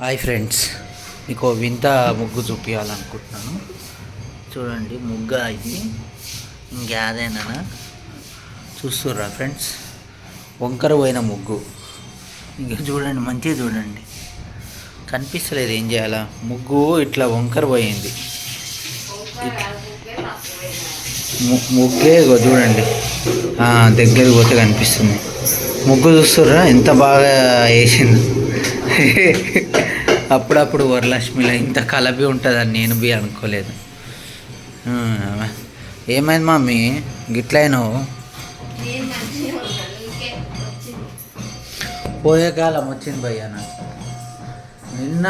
Hi friends మీకు వింత ముగ్గు చూపించాలనుకుంటున్నాను చూడండి ముగ్గ ఇది. ఇంకేదైనా చూస్తుర్రా ఫ్రెండ్స్ వంకర పోయిన ముగ్గు. ఇంకా చూడండి మంచిగా చూడండి. కనిపిస్తలేదు ఏం చేయాలా? ముగ్గు ఇట్లా వంకర పోయింది. ముగ్గే చూడండి. ఆ, పోతే కనిపిస్తుంది. ముగ్గు చూస్తుర్రా? ఎంత బాగా వేసింది. అప్పుడప్పుడు వరలక్ష్మిలో ఇంత కలబి ఉంటుందని నేను బి అనుకోలేదు. ఏమైంది మమ్మీ గిట్లైనావు పోయే కాలం వచ్చింది భయ్య నాకు. నిన్న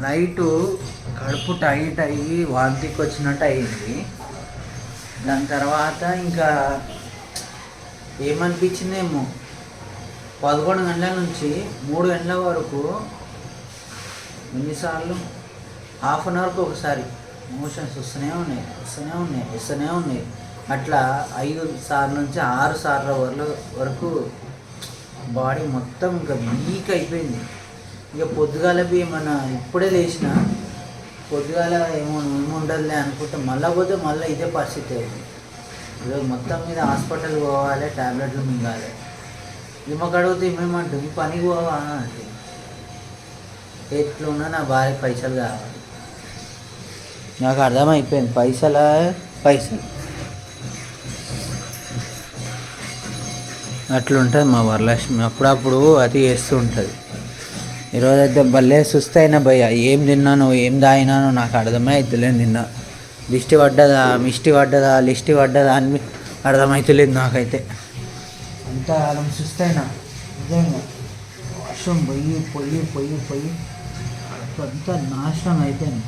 నైటు కడుపు టైట్ అయ్యి వాంతికి వచ్చినట్టు అయింది. దాని తర్వాత ఇంకా ఏమనిపించిందేమో? పదకొండు గంటల నుంచి మూడు గంటల వరకు ఎన్నిసార్లు? హాఫ్ అన్ అవర్కి ఒకసారి. మోషన్స్ వస్తూనే ఉన్నాయి వస్తూనే ఉన్నాయి వస్తూనే ఉన్నాయి. అట్లా ఐదు సార్లు నుంచి ఆరు సార్ల వరకు వరకు బాడీ మొత్తం ఇంకా వీక్ అయిపోయింది. ఇక పొద్దుగాల ఏమన్నా ఇప్పుడే లేచిన పొద్దుగాల ఏమో ఏముండదులే అనుకుంటే మళ్ళీ పోతే మళ్ళీ ఇదే పరిస్థితి అయింది. ఈరోజు మొత్తం మీద హాస్పిటల్ పోవాలి ట్యాబ్లెట్లు మింగాలి. ఇమ్మ అడిగితే ఏమేమంటుంది ఈ పనికి పోవా? అంటే ఎట్లున్నా నా భార్య పైసలు కావాలి. నాకు అర్థమైపోయింది. పైసల? పైసలు. అట్లుంటుంది మా వరలక్ష్మి. అప్పుడప్పుడు అది చేస్తూ ఉంటుంది ఈరోజు అయితే భలే అయినా భయ్య. ఏం తిన్నానో ఏం తాగినాను నాకు అర్థమే అవుతలేదు నిన్న. దిష్టి పడ్డదా మిష్టి పడ్డదా లిష్టి పడ్డదా అని అర్థమైతలేదు నాకైతే. అంత అలా అయినా నిజంగా. వర్షం పొయ్యి పొయ్యి పొయ్యి పొయ్యి అంతా నాశనం అయిపోయింది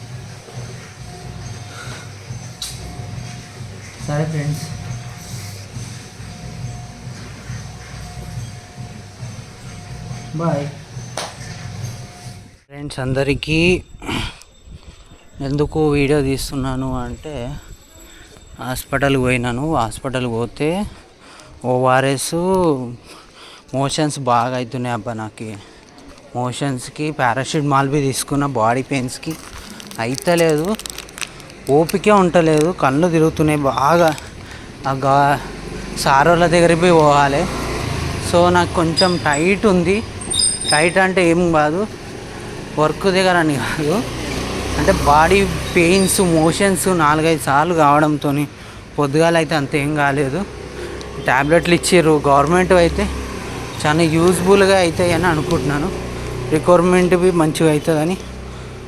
సరే ఫ్రెండ్స్. బాయ్. ఫ్రెండ్స్ అందరికీ ఎందుకు వీడియో తీస్తున్నాను అంటే హాస్పిటల్కి పోయినాను. హాస్పిటల్కి పోతే ఓఆర్ఎస్ మోషన్స్ బాగా అవుతున్నాయి అబ్బా నాకు. మోషన్స్కి పారాసిటమాల్ బి తీసుకున్న బాడీ పెయిన్స్కి అయితలేదు. ఓపికే ఉండలేదు కళ్ళు తిరుగుతున్నాయి బాగా. ఆ గా సారోల దగ్గరికి పోయి పోవాలి. సో నాకు కొంచెం టైట్ ఉంది. టైట్ అంటే ఏం కాదు. వర్క్ దగ్గర అని కాదు. అంటే బాడీ పెయిన్స్ మోషన్స్ నాలుగైదు సార్లు కావడంతో పొద్దుగాల అయితే అంత ఏం కాలేదు. ట్యాబ్లెట్లు ఇచ్చారు గవర్నమెంట్ అయితే చాలా యూజ్ఫుల్గా అవుతాయి అని అనుకుంటున్నాను. రిక్వైర్మెంట్ బి మంచిగా అవుతుందని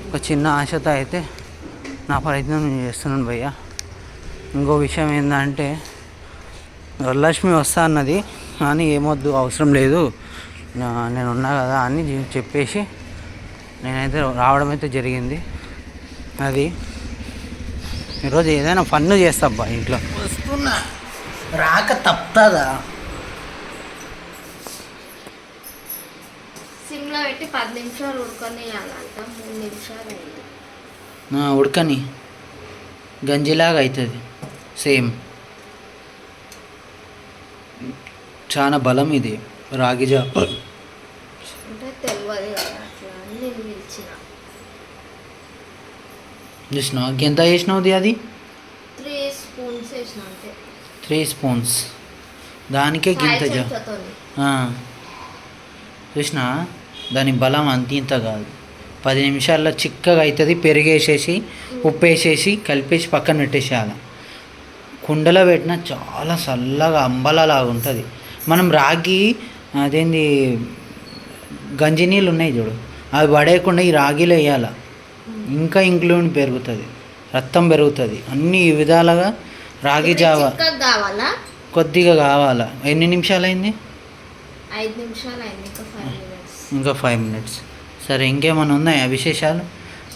ఒక చిన్న ఆశతో అయితే నా ప్రయత్నం నేను చేస్తున్నాను భయ్య. ఇంకో విషయం ఏంటంటే వరలక్ష్మి వస్తా అన్నది కానీ ఏమొద్దు అవసరం లేదు. నేను ఉన్నా కదా అని చెప్పేసి నేనైతే రావడం అయితే జరిగింది. అది ఈరోజు ఏదైనా పన్ను చేస్తా అబ్బా ఇంట్లో. వస్తున్నా. రాక తప్పుతుందా సిమ్లో పెట్టి పది నిమిషాలు ఉడకనియాలంట మూడు నిమిషాలు అయింది. ఉడకని. గంజిలాగా అవుతుంది సేమ్ చాలా బలం ఇది రాగి జా అంటే తెలియదు కదా అట్లా అని నేను పిలిచిన. చూసినావు ఎంత వేసినావుది అది? త్రీ స్పూన్స్ వేసిన అంతే. త్రీ స్పూన్స్ దానికే గింత జా చెంచాతోని. చూసినా? దాని బలం అంత ఇంత కాదు. పది నిమిషాల్లో చిక్కగా అవుతుంది పెరిగేసేసి ఉప్పు వేసేసి కలిపేసి పక్కన పెట్టేసేయాలి కుండలో పెట్టినా చాలా చల్లగా అంబలలాగా ఉంటుంది మనం రాగి అదేంది గంజి నీళ్ళు ఉన్నాయి చూడు. అవి పడేయకుండా ఈ రాగిలో వేయాల. ఇంకా ఇంక్లూడ్ పెరుగుతుంది. రక్తం పెరుగుతుంది. అన్ని విధాలుగా రాగి జావ కొద్దిగా కావాలా. ఎన్ని నిమిషాలు అయింది ఐదు నిమిషాలు అయింది ఇంకా ఫైవ్ మినిట్స్ సరే ఇంకేమైనా ఉన్నాయా విశేషాలు?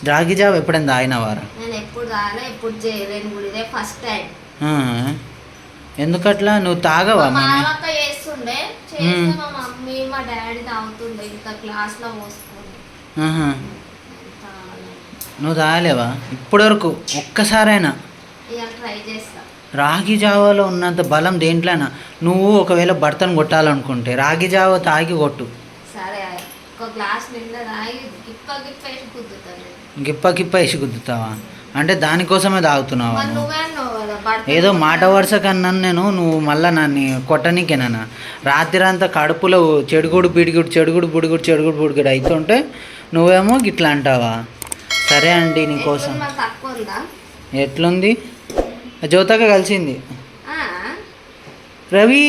రాగి జావ ఎప్పుడైనా తాగినవారా? నేను ఎప్పుడు రాలే ఎప్పుడు చేయలేను కూడా ఇదే ఫస్ట్ టైం ఆ, ఎందుకట్లా? నువ్వు తాగవా మా మమ్మీ? మామక్క చేస్తుండే చేస్తే మా మమ్మీ మా డాడీ తాగుతుండే ఇంత గ్లాస్లో పోసుకొని. ఆహా. తాగాలి. నువ్వు తాగలేవా? ఇప్పటివరకు ఒక్కసారైనా. ఇక ట్రై చేస్తా. రాగి జావలో ఉన్నంత బలం దేంట్లోనా నువ్వు ఒకవేళ భర్తను కొట్టాలనుకుంటే రాగి జావ తాగి కొట్టు. ఒక గ్లాస్ నిండా తాగి గిప్ప గిప్ప వేసి కుద్దుతాను గిప్ప గిప్ప వేసి గుద్దుతావా? అంటే దానికోసమే తాగుతున్నావా ఏదో మాట వరుస కన్నాను నేను నువ్వు మళ్ళీ నన్ను కొట్టనీకేనా రాత్రి అంతా కడుపులో చెడుగుడు బిడిగుడు చెడుగుడు బుడిగుడు చెడుగుడు బుడిగుడు అవుతుంటే నువ్వేమో గిట్లా అంటావా? సరే అండి నీకోసం ఎట్లుంది జ్యోతక కలిసింది? రవి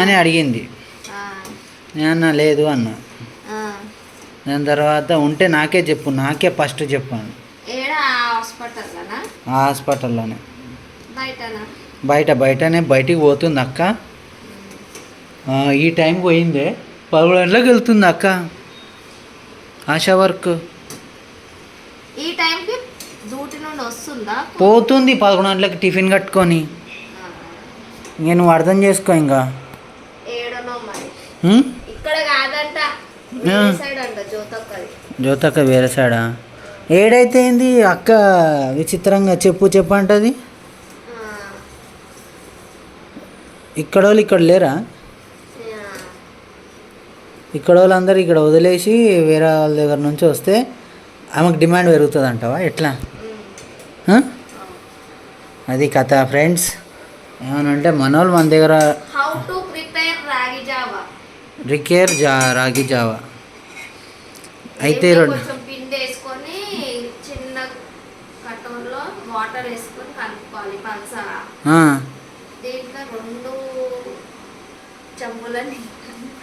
అని అడిగింది. నేను లేదు అన్నా. దాని తర్వాత ఉంటే నాకే చెప్పు నాకే ఫస్ట్ చెప్పాను హాస్పిటల్లోనా? బయట బయటనే బయటికి పోతుంది అక్క. ఈ టైం పోయిందే పదకొండు గంటలకు వెళ్తుంది అక్క. ఆశా వర్క్. ఈ టైంకి డ్యూటీ నుండి వస్తుందా? పోతుంది పదకొండు గంటలకు టిఫిన్ కట్టుకొని. నువ్వు అర్థం చేసుకో ఇంకా. ఏడనో మరి. ఉం? ఇక్కడ కాదంట. జ్యోతక్క వేరే సైడా ఏడైతే ఏంది అక్క విచిత్రంగా చెప్పు చెప్పు అంటది? ఇక్కడ వాళ్ళు ఇక్కడ లేరా. ఇక్కడ వాళ్ళందరూ ఇక్కడ వదిలేసి వేరే వాళ్ళ దగ్గర నుంచి వస్తే ఆమెకు డిమాండ్ పెరుగుతుంది అంటావా ఎట్లా? అది కథ ఫ్రెండ్స్. ఏమనంటే మనోళ్ళు మన దగ్గర how to prepare ragi java? రికేర్ జా రాగి జావా. అయితే రెండు. కొంచెం పిండి వేసుకొని చిన్న కటోర్లో వాటర్ వేసుకొని కలుపుకోవాలి ఆ, దీంట్లో రెండు చెంబులని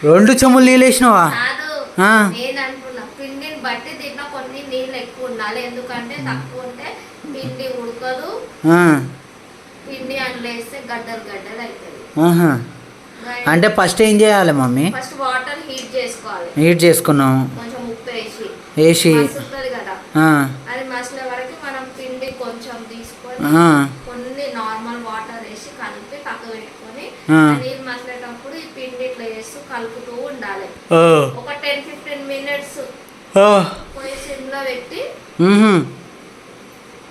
రెండు చెమ్ములు నీళ్ళు వేసినావా? కాదు ఆ. నేను అనుకున్నా పిండిని బట్టి దీంట్లో కొన్ని నీళ్ళు ఎక్కువ ఉండాలి. ఎందుకంటే తక్కువ ఉంటే పిండి ఉడకదు. ఆ, పిండి అందులో వేస్తే గడ్డలు గడ్డలు అవుతుంది ఆహా. అంటే ఫస్ట్ ఏం చేయాలి మమ్మీ? ఫస్ట్ వాటర్ హీట్ చేసుకోవాలి. హీట్ చేసుకున్నాం. కొంచెం ఉప్పు వేసి. కదా. అది మసలే వరకు మనం పిండి కొంచెం తీసుకొని కొన్ని నార్మల్ వాటర్ వేసి కలిపి పక్క పెట్టుకొని ఆ. ఆ నీళ్ళు మసలేటప్పుడు ఈ పిండి ఇట్లా వేస్తూ కలుపుతూ ఉండాలి. ఒక టెన్ ఫిఫ్టీన్ మినిట్స్ పోయి సిమ్లో పెట్టి.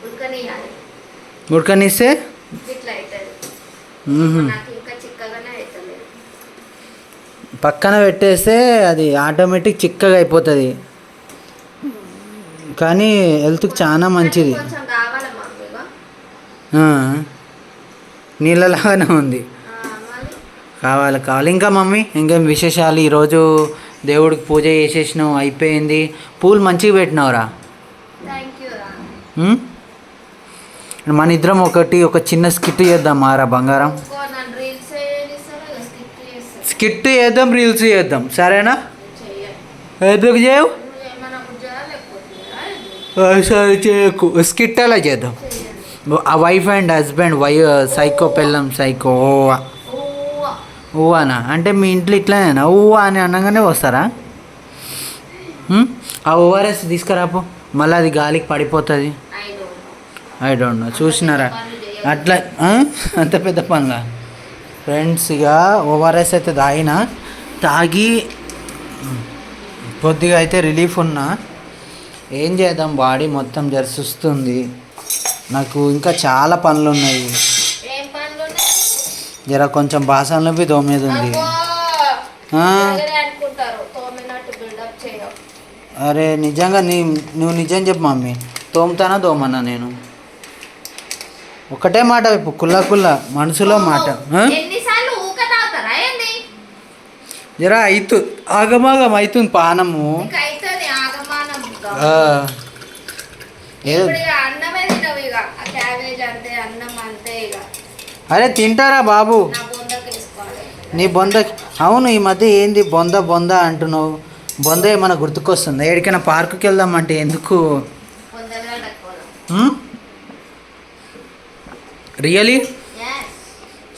ఉడకనియాలి ఉడకనిస్తే? ఇట్లా అవుతుంది మ్హూ. నాకు ఇంకా చిక్కగానే అవుతుంది పక్కన పెట్టేస్తే అది ఆటోమేటిక్ చిక్కగా అయిపోతుంది. కానీ హెల్త్కి చాలా మంచిది. నీళ్ళలాగానే ఉంది. కావాలి కావాలి. ఇంకా మమ్మీ ఇంకేం విశేషాలు? ఈరోజు దేవుడికి పూజ చేసేసినావు అయిపోయింది. పూలు మంచిగా పెట్టినావురా? మన ఇద్దరం ఒకటి ఒక చిన్న స్కిట్ చేద్దాం మారా బంగారం ఇంకో నన్ను రీల్స్ చేస్తారో స్కిప్ చేస్తారు స్కిట్ చేద్దాం రీల్స్ చేద్దాం. సరేనా? ఎందుకు చేయవు? సరే చేయకు. స్కిట్ అలా చేద్దాం. ఆ wife and husband why psycho పెళ్ళం సైకో ఓవా. ఓ ఊవానా అంటే మీ ఇంట్లో ఇట్లానేనా? ఊవా అని అనగానే వస్తారా? ఆ ఓఆర్ఎస్ తీసుకురాపో. మళ్ళీ అది గాలికి పడిపోతుంది. ఐ డోంట్ నో చూసినారా? అట్లా? అంత పెద్ద పనులా? ఫ్రెండ్స్ ఇక ఓఆర్ఎస్ అయితే తాగిన. తాగి కొద్దిగా అయితే రిలీఫ్ ఉన్నా. ఏం చేద్దాం? బాడీ మొత్తం జరుస్తుంది నాకు ఇంకా చాలా పనులు ఉన్నాయి? జర కొంచెం బాసనలు బి దోమేది ఉంది అరే నిజంగా నీ నువ్వు నిజం చెప్పు మమ్మీ. తోముతానా దోమన్నా నేను? ఒకటే మాట ఇప్పుడు కుల్ల కుల్ల మనసులో మాట ఆ? ఎన్నిసార్లు ఊక తాగుతారా ఏంది జరా అయితు ఆగమాగం అవుతుంది పానము. అరే తింటారా బాబు? నా బొంద అవును ఈ మధ్య ఏంది బొంద బొంద అంటున్నావు. బొంద ఏమైనా గుర్తుకొస్తుంది? ఎక్కడికైనా పార్కుకి వెళ్దామంటే ఎందుకు? రియలీ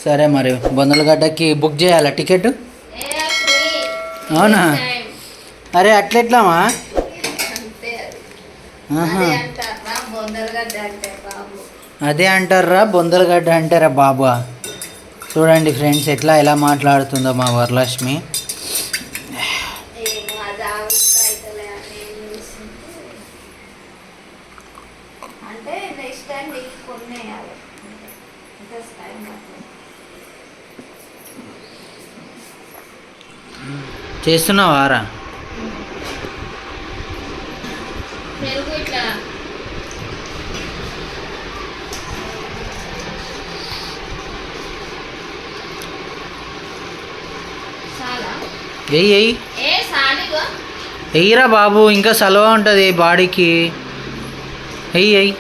సరే మరి బొందలగడ్డకి బుక్ చేయాలా టికెట్? అవునా? అరే అట్లెట్లామా అదే. అంటారా? బొందలగడ్డ అంటారా బాబా? చూడండి ఫ్రెండ్స్ ఎట్లా ఎలా మాట్లాడుతుందో మా వరలక్ష్మి. చేస్తున్నావారా? వెయ్యి వెయ్యిరా బాబు ఇంకా సలవ ఉంటుంది బాడీకి. వెయ్యి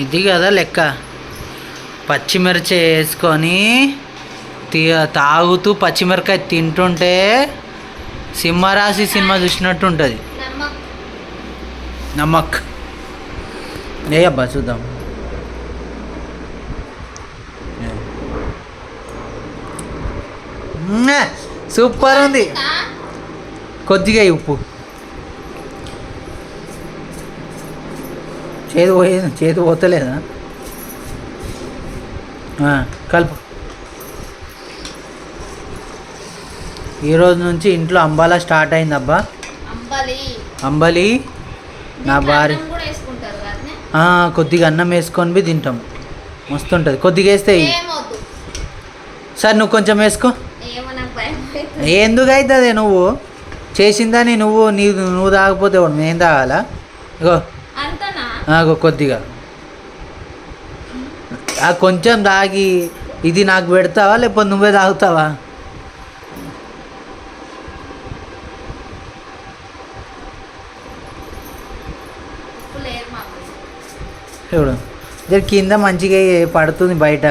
ఇది కదా లెక్క. పచ్చిమిర్చి వేసుకొని తాగుతూ పచ్చిమిరకాయ తింటుంటే సింహరాశి సినిమా చూసినట్టు ఉంటుంది. నమ్మకం. ఏ అబ్బా చూద్దాం. సూపర్ ఉంది. కొద్దిగా ఉప్పు. చేదు పోయేది చేదు పోతలేదా? కలుపు. ఈరోజు నుంచి ఇంట్లో అంబాలా స్టార్ట్ అయింది అబ్బా అంబలి. అంబలి నా భార్య కొద్దిగా అన్నం వేసుకొని బి తింటాం. మస్తు ఉంటుంది కొద్దిగా వేస్తే సార్ నువ్వు కొంచెం వేసుకో. ఎందుకు అవుతుంది నువ్వు? చేసిందని నువ్వు నీ నువ్వు తాగకపోతే వాడు నేను తాగాలా? ఇగో. నాకు కొద్దిగా. ఆ కొంచెం తాగి ఇది నాకు పెడతావా లేకపోతే నువ్వే తాగుతావా? చూడు జర కింద మంచిగా పడుతుంది బయట.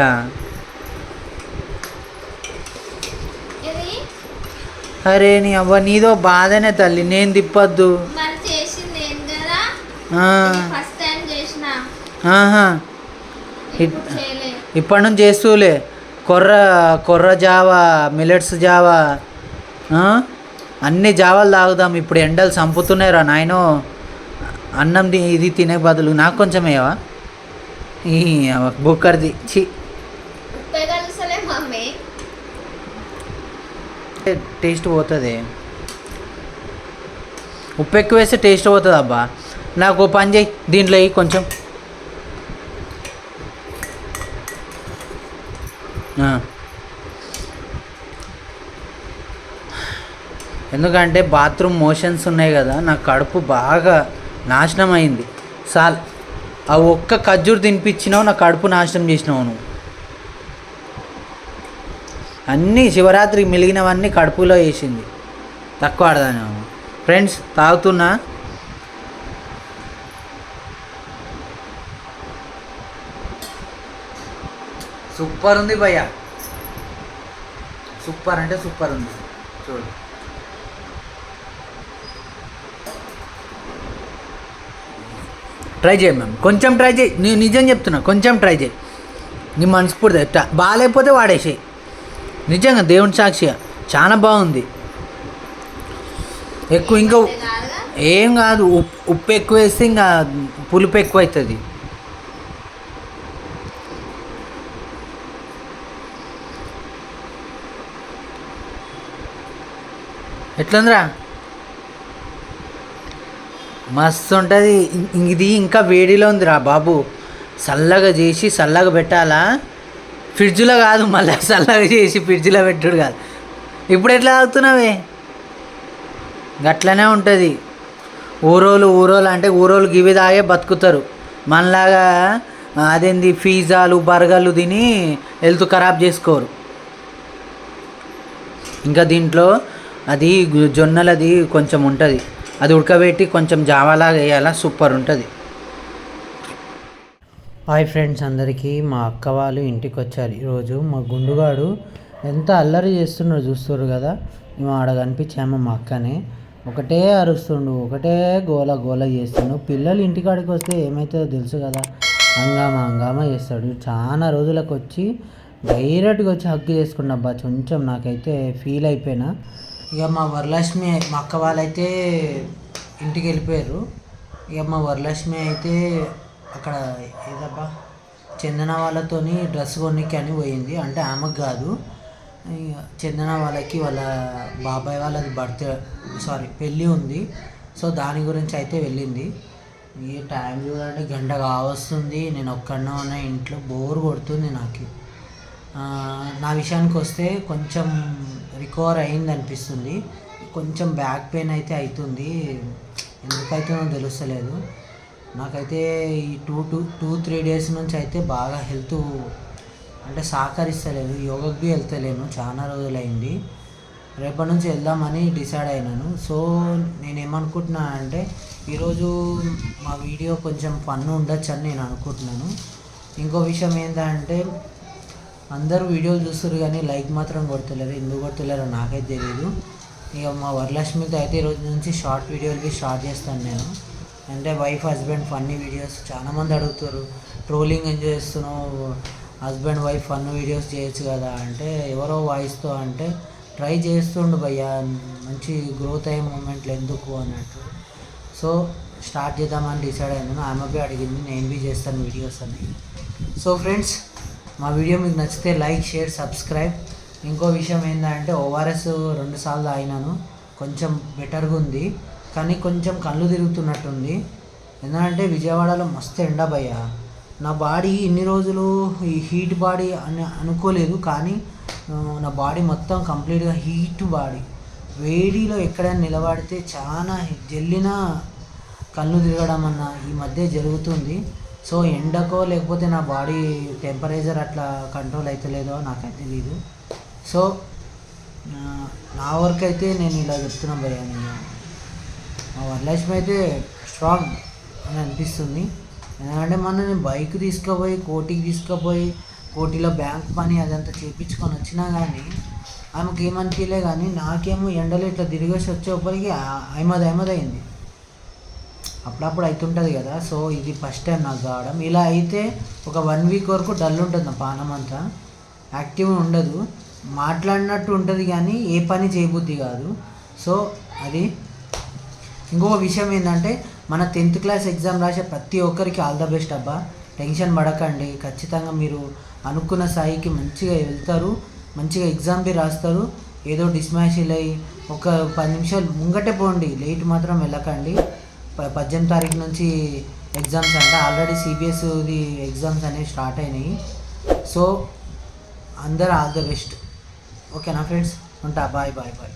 అరే నీ అవ్వ నీదో బాధనే తల్లి నేను తిప్పొద్దు. ఇప్పటి నుంచి చేస్తూలే. కొర్ర కొర్ర జావా మిలెట్స్ జావా అన్ని జావాలు తాగుదాం. ఇప్పుడు ఎండలు చంపుతున్నాయి రా నాయనో. అన్నం ఇది తినే బదులు. నాకు కొంచెం ఏవా ఈ బుక్కర్ది. చి టేస్ట్ పోతుంది. ఉప్పు ఎక్కువ వేస్తే టేస్ట్ పోతుంది అబ్బా. నాకు పని చేయి. దీంట్లో కొంచెం. ఎందుకంటే బాత్రూమ్ మోషన్స్ ఉన్నాయి కదా నా కడుపు బాగా నాశనం అయింది సాల్ ఆ ఒక్క ఖర్జూరు తినిపించినావు నా కడుపు నాశనం చేసినావు నువ్వు. అన్నీ శివరాత్రికి మిలిగినవన్నీ కడుపులో వేసింది. తక్కువ ఆడదాను ఫ్రెండ్స్ తాగుతున్నా? సూపర్ ఉంది భయ్య. సూపర్ అంటే సూపర్ ఉంది. చూడు. ట్రై చేయి మ్యామ్. కొంచెం ట్రై చేయి. నేను నిజం చెప్తున్నా. కొంచెం ట్రై చేయి. నీ మనస్ఫూర్తి బాగాలేకపోతే వాడేసేయి. నిజంగా దేవుని సాక్షిగా చాలా బాగుంది. ఎక్కువ ఇంకా ఏం కాదు. ఉప్పు ఉప్పు ఎక్కువ వేస్తే ఇంకా పులుపు ఎక్కువ అవుతుంది. ఎట్లుందిరా? మస్తు ఉంటుంది ఇది ఇంకా వేడిలో ఉందిరా బాబు. చల్లగా చేసి చల్లగా పెట్టాలా? ఫ్రిడ్జ్లో కాదు మళ్ళీ చల్లగా చేసి ఫ్రిడ్జ్లో పెట్టుడు కాదు. ఇప్పుడు ఎట్లా తాగుతున్నావే? గట్లనే ఉంటుంది. ఊరోలు ఊరోలు అంటే ఊరోలు గివి తాగే బతుకుతారు. మనలాగా అదేంది పిజ్జాలు బర్గర్లు తిని హెల్త్ ఖరాబ్ చేసుకోరు. ఇంకా దీంట్లో అది జొన్నలది కొంచెం ఉంటుంది. అది ఉడకబెట్టి కొంచెం జావాలాగా వేయాలా సూపర్ ఉంటుంది. హాయ్ ఫ్రెండ్స్ అందరికీ మా అక్క వాళ్ళు ఇంటికి వచ్చారు ఈరోజు మా గుండుగాడు ఎంత అల్లరి చేస్తున్నాడు చూస్తారు కదా? మేము ఆడ కనిపించాము మా అక్కనే. ఒకటే అరుస్తుండు ఒకటే గోల గోల చేస్తుండు. పిల్లలు ఇంటికాడికి వస్తే ఏమవుతుందో తెలుసు కదా? హంగామా హంగామా చేస్తాడు. చాలా రోజులకు వచ్చి డైరెక్ట్గా వచ్చి హక్కు చేసుకున్న అబ్బా కొంచెం నాకైతే ఫీల్ అయిపోయినా. ఇక మా వరలక్ష్మి మా అక్క వాళ్ళైతే ఇంటికి వెళ్ళిపోయారు. ఇక మా వరలక్ష్మి అయితే అక్కడ ఏదబ్బా చందన వాళ్ళతోని డ్రెస్ కొనికి అని పోయింది. అంటే ఆమెకు కాదు ఇక చందన వాళ్ళకి వాళ్ళ బాబాయ్ వాళ్ళది బర్త్డే సారీ పెళ్ళి ఉంది. సో దాని గురించి అయితే వెళ్ళింది. ఈ టైం చూడండి గంట కావస్తుంది. నేను ఒక్కడనే ఉన్న ఇంట్లో బోర్ కొడుతుంది నాకు. నా విషయానికి వస్తే కొంచెం రికవర్ అయింది అనిపిస్తుంది. కొంచెం బ్యాక్ పెయిన్ అయితే అవుతుంది ఎందుకైతుందో తెలుస్తలేదు. నాకైతే ఈ two two two three days నుంచి అయితే బాగా హెల్త్ అంటే సహకరిస్తలేదు. యోగకు బి వెళ్తలేను. చాలా రోజులైంది. రేపటి నుంచి వెళ్దామని డిసైడ్ అయినాను. సో నేను ఏమనుకుంటున్నా అంటే ఈరోజు మా వీడియో కొంచెం ఫన్ ఉండొచ్చు అని నేను అనుకుంటున్నాను. ఇంకో విషయం ఏంటంటే అందరూ వీడియోలు చూస్తారు కానీ లైక్ మాత్రం కొడతలేరు. ఎందుకు కొడతలేరో నాకైతే తెలియదు ఇక మా వరలక్ష్మితో అయితే ఈరోజు నుంచి షార్ట్ వీడియోలు స్టార్ట్ చేస్తాను నేను. అంటే వైఫ్ హస్బెండ్ ఫన్నీ వీడియోస్ చాలామంది అడుగుతారు. ట్రోలింగ్ ఎంజాయ్ చేస్తున్నావు హస్బెండ్ వైఫ్ ఫన్ వీడియోస్ చేయొచ్చు కదా అంటే ఎవరో వాయిస్తో అంటే ట్రై చేస్తుండు భయ్యా మంచి గ్రోత్ అయ్యే మూమెంట్లు ఎందుకు అన్నట్టు. సో స్టార్ట్ చేద్దామని డిసైడ్ అయ్యాను ఆమె అడిగింది నేను బి చేస్తాను వీడియోస్ అని. సో ఫ్రెండ్స్ మా వీడియో మీకు నచ్చితే లైక్ షేర్ సబ్స్క్రైబ్. ఇంకో విషయం ఏంటంటే ఓఆర్ఎస్ రెండు సార్లు తాగినాను కొంచెం బెటర్గా ఉంది. కానీ కొంచెం కళ్ళు తిరుగుతున్నట్టుంది. ఎందుకంటే విజయవాడలో మస్తు ఎండ భయ్య. నా బాడీ ఇన్ని రోజులు ఈ హీట్ బాడీ అని అనుకోలేదు. కానీ నా బాడీ మొత్తం కంప్లీట్గా హీట్ బాడీ. వేడిలో ఎక్కడైనా నిలబడితే చాలా జల్లిన కళ్ళు తిరగడం అన్న ఈ మధ్య జరుగుతుంది. సో ఎండకో లేకపోతే నా బాడీ టెంపరేచర్ అట్లా కంట్రోల్ అవుతలేదో నాకైతే తెలియదు సో నా వరకు అయితే నేను ఇలా చెప్తున్నాను బిర్యానీ మా వరలక్ష్మి అయితే స్ట్రాంగ్ అని అనిపిస్తుంది. ఎందుకంటే మొన్న నేను బైక్ తీసుకుపోయి కోటికి తీసుకుపోయి కోటిలో బ్యాంక్ పని అదంతా చేయించుకొని వచ్చినా కానీ ఆమెకి ఏమనిపించలే కానీ నాకేమో ఎండలో ఇట్లా తిరిగేసి వచ్చేప్పటికి అహ్మద్ అహ్మద్ అయింది. అప్పుడప్పుడు అవుతుంటుంది కదా. సో ఇది ఫస్ట్ టైం నాకు కావడం. ఇలా అయితే ఒక వన్ వీక్ వరకు డల్ ఉంటుంది నా పానం అంతా. యాక్టివ్ ఉండదు. మాట్లాడినట్టు ఉంటుంది కానీ ఏ పని చేయబుద్ధి కాదు. సో అది ఇంకొక విషయం ఏంటంటే మన టెన్త్ క్లాస్ ఎగ్జామ్ రాసే ప్రతి ఒక్కరికి ఆల్ ద బెస్ట్ అబ్బా. టెన్షన్ పడకండి. ఖచ్చితంగా మీరు అనుకున్న స్థాయికి మంచిగా వెళ్తారు. మంచిగా ఎగ్జామ్ బి రాస్తారు. ఏదో డిస్మాషిల్ అయ్యి ఒక పది నిమిషాలు ముంగటే పోండి. లేట్ మాత్రం వెళ్ళకండి. పద్దెనిమిది తారీఖు నుంచి ఎగ్జామ్స్ అంటే. ఆల్రెడీ సిబిఎస్ఈది ఎగ్జామ్స్ అనేవి స్టార్ట్ అయినాయి. సో అందరు ఆల్ ద బెస్ట్. ఓకేనా ఫ్రెండ్స్? ఉంటా. Bye bye bye.